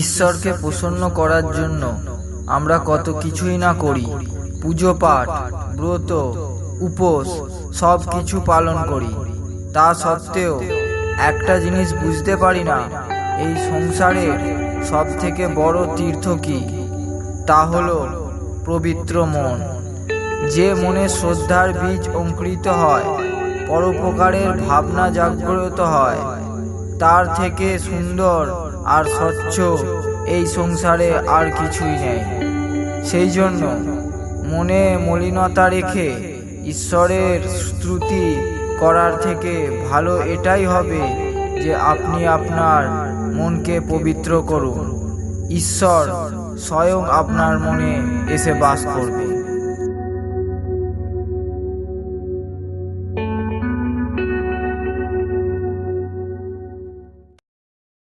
ঈশ্বরকে প্রসন্ন করার জন্য আমরা কত কিছুই না করি। পুজো পাঠ, ব্রত, উপোস, সব কিছু পালন করি। তা সত্ত্বেও একটা জিনিস বুঝতে পারি না, এই সংসারের সব থেকে বড় তীর্থ কি? তা হলো পবিত্র মন। যে মনে শ্রদ্ধার বীজ অঙ্কুরিত হয়, পরোপকারের ভাবনা জাগ্রত হয় তার থেকে সুন্দর আর স্বচ্ছ এই সংসারে আর কিছুই নেই। সেই জন্য মনে মলিনতা রেখে ঈশ্বরের স্তুতি করার থেকে ভালো এটাই হবে যে আপনি আপনার মনকে পবিত্র করুন। ঈশ্বর স্বয়ং আপনার মনে এসে বাস করবে।